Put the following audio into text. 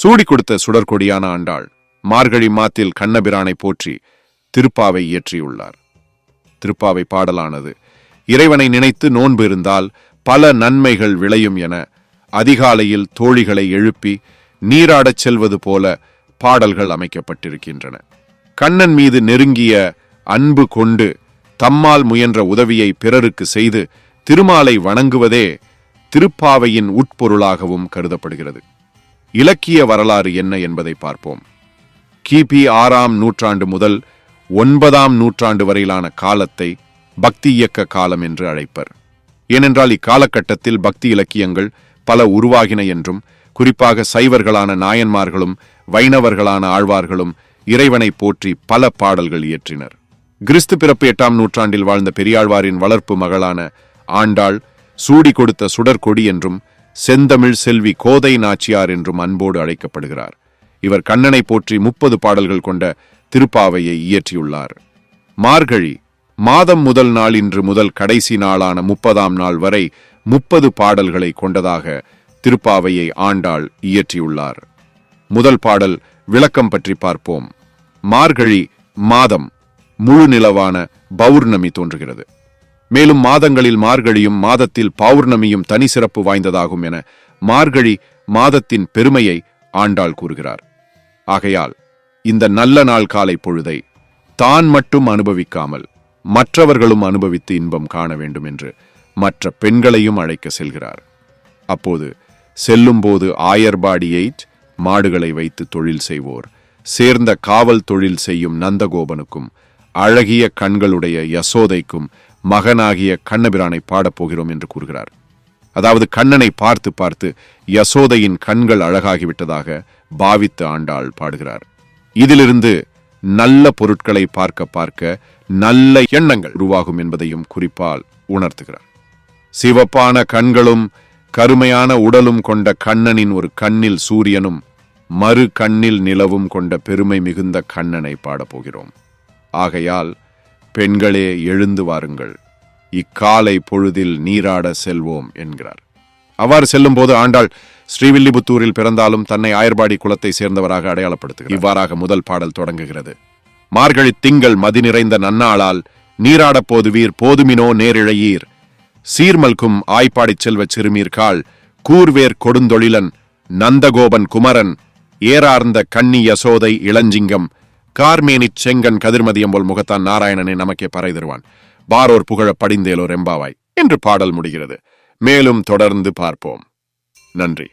சூடி கொடுத்த சுடற்கொடியான ஆண்டாள் மார்கழி மாத்தில் கண்ணபிரானை போற்றி திருப்பாவை இயற்றியுள்ளார். திருப்பாவை பாடலானது இறைவனை நினைத்து நோன்பு இருந்தால் பல நன்மைகள் விளையும் என அதிகாலையில் தோழிகளை எழுப்பி நீராடச் செல்வது போல பாடல்கள் அமைக்கப்பட்டிருக்கின்றன. கண்ணன் மீது நெருங்கிய அன்பு கொண்டு தம்மால் முயன்ற உதவியை பிறருக்கு செய்து திருமாலை வணங்குவதே திருப்பாவையின் உட்பொருளாகவும் கருதப்படுகிறது. இலக்கிய வரலாறு என்ன என்பதை பார்ப்போம். கிபி ஆறாம் நூற்றாண்டு முதல் ஒன்பதாம் நூற்றாண்டு வரையிலான காலத்தை பக்தி இயக்க காலம் என்று அழைப்பர். ஏனென்றால் இக்காலகட்டத்தில் பக்தி இலக்கியங்கள் பல உருவாகின என்றும் குறிப்பாக சைவர்களான நாயன்மார்களும் வைணவர்களான ஆழ்வார்களும் இறைவனை போற்றி பல பாடல்கள் இயற்றினர். கிறிஸ்து பிறப்பு எட்டாம் நூற்றாண்டில் வாழ்ந்த பெரியாழ்வாரின் வளர்ப்பு மகளான ஆண்டாள் சூடி கொடுத்த சுடற்கொடி என்றும் செந்தமிழ் செல்வி கோதை நாச்சியார் என்றும் அன்போடு அழைக்கப்படுகிறார். இவர் கண்ணனை போற்றி முப்பது பாடல்கள் கொண்ட திருப்பாவையை இயற்றியுள்ளார். மார்கழி மாதம் முதல் நாள் இன்று முதல் கடைசி நாளான முப்பதாம் நாள் வரை முப்பது பாடல்களை கொண்டதாக திருப்பாவையை ஆண்டாள் இயற்றியுள்ளார். முதல் பாடல் விளக்கம் பற்றி பார்ப்போம். மார்கழி மாதம் முழு நிலவான பௌர்ணமி தோன்றுகிறது. மேலும் மாதங்களில் மார்கழியும் மாதத்தில் பௌர்ணமியும் தனி சிறப்பு வாய்ந்ததாகும் என மார்கழி மாதத்தின் பெருமையை ஆண்டாள் கூறுகிறார். ஆகையால் இந்த நல்ல நாள் காலை பொழுதை தான் மட்டும் அனுபவிக்காமல் மற்றவர்களும் அனுபவித்து இன்பம் காண வேண்டும் என்று மற்ற பெண்களையும் அழைக்க செல்கிறார். அப்போது செல்லும்போது ஆயர்பாடி எயிட் மாடுகளை வைத்து தொழில் செய்வோர் சேர்ந்த காவல் தொழில் செய்யும் நந்தகோபனுக்கும் அழகிய கண்களுடைய யசோதைக்கும் மகனாகிய கண்ணபிரானை பாடப்போகிறோம் என்று கூறுகிறார். அதாவது கண்ணனை பார்த்து பார்த்து யசோதையின் கண்கள் அழகாகிவிட்டதாக பாவித்து ஆண்டாள் பாடுகிறார். இதிலிருந்து நல்ல பொருட்களை பார்க்க பார்க்க நல்ல எண்ணங்கள் உருவாகும் என்பதையும் குறிப்பால் உணர்த்துகிறார். சிவப்பான கண்களும் கருமையான உடலும் கொண்ட கண்ணனின் ஒரு கண்ணில் சூரியனும் மறு கண்ணில் நிலவும் கொண்ட பெருமை மிகுந்த கண்ணனை பாடப்போகிறோம் ஆகையால் பெண்களே எழுந்து வாருங்கள். இக்காலை பொழுதில் நீராட செல்வோம் என்கிறார். அவ்வாறு செல்லும்போது ஆண்டாள் ஸ்ரீவில்லிபுத்தூரில் பிறந்தாலும் தன்னை ஆயர்பாடி குலத்தை சேர்ந்தவராக அடையாளப்படுத்துகிறார். இவ்வாறாக முதல் பாடல் தொடங்குகிறது. மார்கழி திங்கள் மதி நிறைந்த நன்னாளால் நீராடப் போதுவீர் போதுமினோ நேரிழையீர். சீர்மல்கும் ஆய்ப்பாடிச் செல்வ சிறுமீர்கால் கூர்வேர் கொடுந்தொழிலன் நந்தகோபன் குமரன் ஏறார்ந்த கன்னி யசோதை இளஞ்சிங்கம் கார்மேனிச் செங்கன் கதிர்மதியம் போல் முகத்தான் நாராயணனை நமக்கே பறை தருவான். பாரோர் புகழ படிந்தேலோர் எம்பாவாய் என்று பாடல் முடிகிறது. மேலும் தொடர்ந்து பார்ப்போம். நன்றி.